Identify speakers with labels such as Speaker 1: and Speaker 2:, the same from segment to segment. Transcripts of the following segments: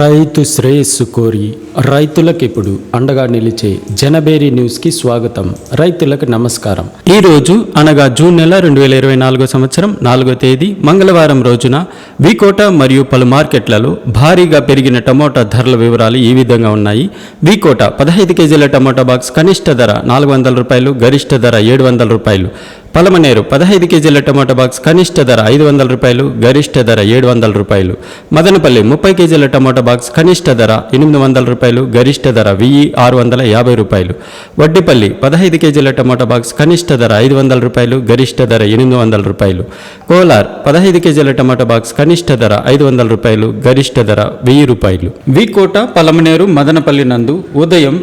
Speaker 1: రైతు శ్రేయస్సు కోరి రైతులకు ఇప్పుడు అండగా నిలిచే జనబేరి న్యూస్కి స్వాగతం. రైతులకు నమస్కారం. ఈ రోజు అనగా జూన్ నెల రెండు వేల ఇరవై నాలుగో సంవత్సరం నాలుగో తేదీ మంగళవారం రోజున వికోట మరియు పలు మార్కెట్లలో భారీగా పెరిగిన టమోటా ధరల వివరాలు ఈ విధంగా ఉన్నాయి. వికోట పదహైదు కేజీల టమోటా బాక్స్ కనిష్ట ధర నాలుగు వందల రూపాయలు గరిష్ట ధర ఏడు వందల రూపాయలు. పలమనేరు పదహైదు కేజీల టమాటా బాక్స్ కనిష్ట ధర ఐదు వందల రూపాయలు గరిష్ట ధర ఏడు వందల రూపాయలు. మదనపల్లి ముప్పై కేజీల టమాటా బాక్స్ కనిష్ట ధర ఎనిమిది వందల రూపాయలు గరిష్ట ధర వెయ్యి ఆరు వందల యాభై రూపాయలు. వడ్డిపల్లి పదహైదు కేజీల టమాటా బాక్స్ కనిష్ట ధర ఐదు వందల రూపాయలు గరిష్ట ధర ఎనిమిది వందల రూపాయలు. కోలార్ పదహైదు కేజీల టమాటా బాక్స్ కనిష్ట ధర ఐదు వందల రూపాయలు గరిష్ట ధర వెయ్యి రూపాయలు. వికోట పలమనేరు మదనపల్లి నందు ఉదయం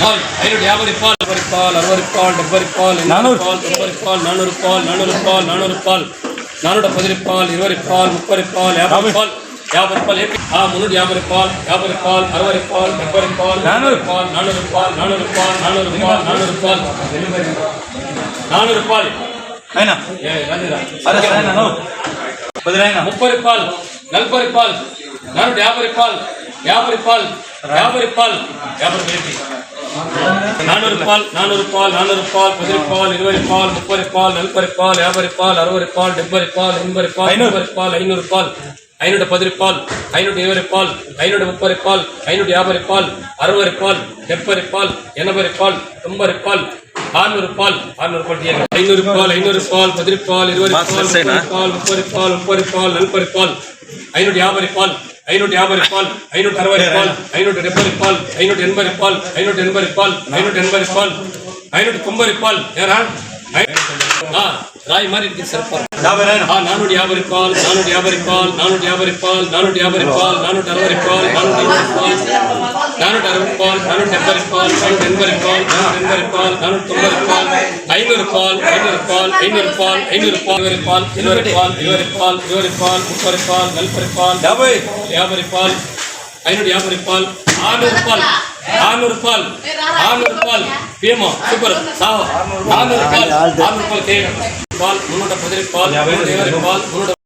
Speaker 2: పాల్ ఇరవై పాల్ ఇరవై పాల్ ముప్పై పాల్ నలభై పాల్ నలభై పాల్ పాల్ ఐనూట యాభై పాల్ నలభై పాల్ అరవై పాల్ డెబ్బై పాల్ నానూరు పాల్ తొంభై పాల్ నానూరు పాల్ నానూరు పాల్ నానూరు పాల్ నానూట పది పాల్ ఇరవై పాల్ ముప్పై పాల్ యాభై పాల్ యాభై రూపాయలు ఏపీ ఆ మున్నూట యాభై పాల్ యాభై పాల్ అరవై పాల్ డెబ్బై Paul నానూరు Paul నానూరు Paul నానూరు Paul నానూరు Paul నానూరు Paul నానూరు Paul
Speaker 3: అయినా
Speaker 2: ఏ, రండిరా.
Speaker 3: అరే సరేనా నువ్వు వదిలేనా
Speaker 2: ముప్పై రూపాయలు నలభై రూపాయలు నూట యాభై రూపాయలు యాభై రూపాయలు యాభై రూపాయలు యాభై రూపాయలు நானூறு பால் நானூறு பால் நானூறு பால் பதிரிப்பால் இருபது பால் முப்பது பால் நல்பது பால் வியாபாரி பால் அறுபது பால் டெம்பது பால் எண்பது பால் ஐநூறு பால் ஐநூறு பால் ஐநூறு பதிரிப்பால் ஐநூறு இருபது பால் ஐநூறு முப்பது பால் ஐநூறு வியாபாரி பால் அறுபது பால் டெம்பது பால் எண்பது பால் தொம்பது பால் ஆறுநூறு பால் ஆறுநூறு பால் ஐநூறு பால் ஐநூறு பால் பதிரிப்பால் இருபது பால் முப்பது பால் முப்பது பால் முப்பது பால் நல்பது பால் ஐநூறு வியாபாரி பால் ஐநூற்றி யாபை ரிப்பால் ஐநூற்றி அறுபது ரிப்பால் ஐநூற்றி டெப்பது ரிப்பால் ஐநூற்றி எண்பது ரிப்பால் ஐநூற்றி எண்பது ரிப்பால் ஐநூற்றி எண்பது ரிப்பால்
Speaker 3: ஐநூற்றி தொம்பது
Speaker 2: ரிப்பால் யாரா ராய் மாதிரி இருக்கு சிறப்பாக நானூற்றி யாபை ரிப்பால் நானூற்றி யாபை ரிப்பால் நானூற்றி யாபை ரிப்பால் நானூற்றி யாபை ரிப்பால் நானூற்றி அறுபது ரிப்பால் நானூற்றி இருபது ரிப்பால் நானூற்றி அறுபது ரிப்பால் நானூற்றி எண்பது ரிப்பால் நானூற்றி எண்பது ரிப்பால் நானூற்றி எண்பது ரிப்பால் ஐநூறு பால் ஐநூறு பால் ஐநூறு பால் ஐநூறு பால் இருபது பால் இருபது பால் இருபது பால் இருபது பால் முப்பது பால்
Speaker 3: நல்பது
Speaker 2: பால் யாபை யாபது பால் ஐநூறு யாபது பால் ஆறுநூறு பால் ஆறுநூறு பால் ஆறுநூறு பால் பிஎம்ஓ சூப்பர் சாவா. ஆறுநூறு பால் ஆறுநூறு பால் தேவை பால் முன்னூட்ட பதினெட்டு பால் பால் முன்னூட்ட